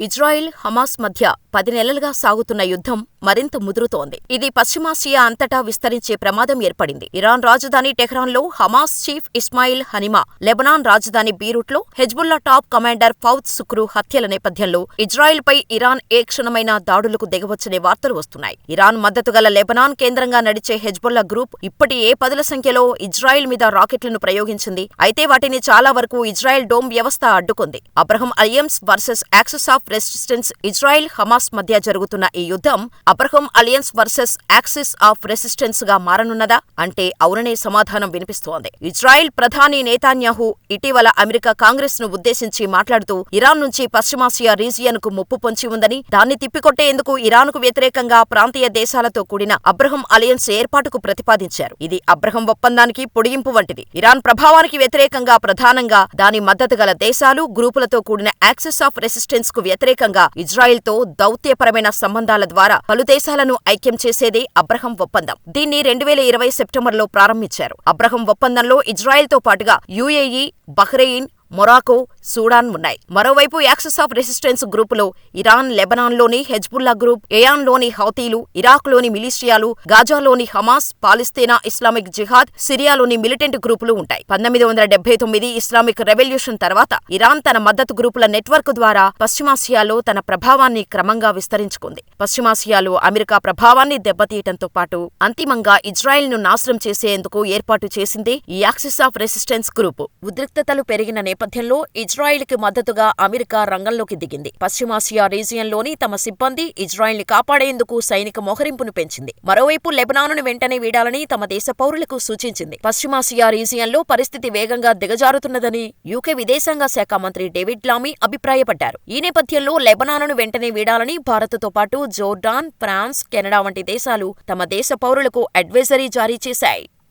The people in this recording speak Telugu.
ఇజ్రాయిల్, హమాస్ మధ్య పది నెలలుగా సాగుతున్న యుద్ధం మరింత ముదురుతోంది. ఇది పశ్చిమాసియా అంతటా విస్తరించే ప్రమాదం ఏర్పడింది. ఇరాన్ రాజధాని టెహ్రాన్లో హమాస్ చీఫ్ ఇస్మాయిల్ హనిమా, లెబనాన్ రాజధాని బీరూట్లో Hezbollah top commander Fuad Shukr హత్యల నేపథ్యంలో ఇజ్రాయిల్పై ఇరాన్ ఏ క్షణమైన దాడులకు దిగవచ్చనే వార్తలు వస్తున్నాయి. ఇరాన్ మద్దతుగల లెబనాన్ కేంద్రంగా నడిచే హెజ్బుల్లా గ్రూప్ ఇప్పటి ఏ పదుల సంఖ్యలో ఇజ్రాయిల్ మీద రాకెట్లను ప్రయోగించింది. అయితే వాటిని చాలా వరకు ఇజ్రాయెల్ డోమ్ వ్యవస్థ అడ్డుకుంది. Abraham alliance versus axis of resistance Israel Hamas మధ్య జరుగుతున్న ఈ యుద్ధం Abraham alliance versus axis of రెసిస్టెన్స్గా మారనున్నదా అంటే అవుననే సమాధానం వినిపిస్తోంది. ఇజ్రాయిల్ ప్రధాని నేతాన్యాహు ఇటీవల అమెరికా కాంగ్రెస్ను ఉద్దేశించి మాట్లాడుతూ ఇరాన్ నుంచి పశ్చిమాసియా రీజియన్కు ముప్పు పొంచి ఉందని దాన్ని తిప్పికొట్టేందుకు ఇరాన్కు వ్యతిరేకంగా ప్రాంతీయ దేశాలతో కూడిన అబ్రహం అలియన్స్ ఏర్పాటుకు ప్రతిపాదించారు. ఇది అబ్రహం ఒప్పందానికి పొడిగింపు వంటిది. ఇరాన్ ప్రభావానికి వ్యతిరేకంగా ప్రధానంగా దాని మద్దతుగల దేశాలు, గ్రూపులతో కూడిన యాక్సిస్ ఆఫ్ రెసిస్టెన్స్కు వ్యతిరేకంగా ఇజ్రాయిల్తో దౌత్యపరమైన సంబంధాల ద్వారా పలు దేశాలను ఐక్యం చేసేదే అబ్రహం ఒప్పందం. దీన్ని రెండువేల ఇరవై సెప్టెంబర్లో ప్రారంభించారు. అబ్రహం ఒప్పందంలో ఇజ్రాయెల్తో పాటుగా యుఏఈ, బహ్రెయిన్, మొరాకో, సూడాన్ ఉన్నాయి. మరోవైపు యాక్సిస్ ఆఫ్ రెసిస్టెన్స్ గ్రూపులో ఇరాన్, లెబనాన్లోని హెజ్బుల్లా గ్రూప్, ఏయాన్లోని హౌతీలు, ఇరాక్లోని మిలీషియాలు, గాజాలోని హమాస్, పాలస్తీనా ఇస్లామిక్ జిహాద్, సిరియాలోని మిలిటెంట్ గ్రూపులు ఉంటాయి. పంతొమ్మిది వందల డెబ్బై తొమ్మిది ఇస్లామిక్ రెవల్యూషన్ తర్వాత ఇరాన్ తన మద్దతు గ్రూపుల నెట్వర్క్ ద్వారా పశ్చిమాసియాలో తన ప్రభావాన్ని క్రమంగా విస్తరించుకుంది. పశ్చిమాసియాలో అమెరికా ప్రభావాన్ని దెబ్బతీయటంతో పాటు అంతిమంగా ఇజ్రాయెల్ను నాశనం చేసేందుకు ఏర్పాటు చేసిందే ఈ యాక్సిస్ ఆఫ్ రెసిస్టెన్స్ గ్రూపు. ఉద్రిక్తతలు పెరిగిన నేపథ్యంలో ఇజ్రాయెల్కి మద్దతుగా అమెరికా రంగంలోకి దిగింది. పశ్చిమాసియా రీజియన్లోని తమ సిబ్బంది ఇజ్రాయెల్ని కాపాడేందుకు సైనిక మోహరింపును పెంచింది. మరోవైపు లెబనాను వెంటనే వీడాలని తమ దేశ పౌరులకు సూచించింది. పశ్చిమాసియా రీజియన్లో పరిస్థితి వేగంగా దిగజారుతున్నదని యూకే విదేశాంగ శాఖ మంత్రి డేవిడ్ లామీ అభిప్రాయపడ్డారు. ఈ నేపథ్యంలో లెబనాను వెంటనే వీడాలని భారత్తో పాటు జోర్డాన్, ఫ్రాన్స్, కెనడా వంటి దేశాలు తమ దేశ పౌరులకు అడ్వైజరీ జారీ చేశాయి.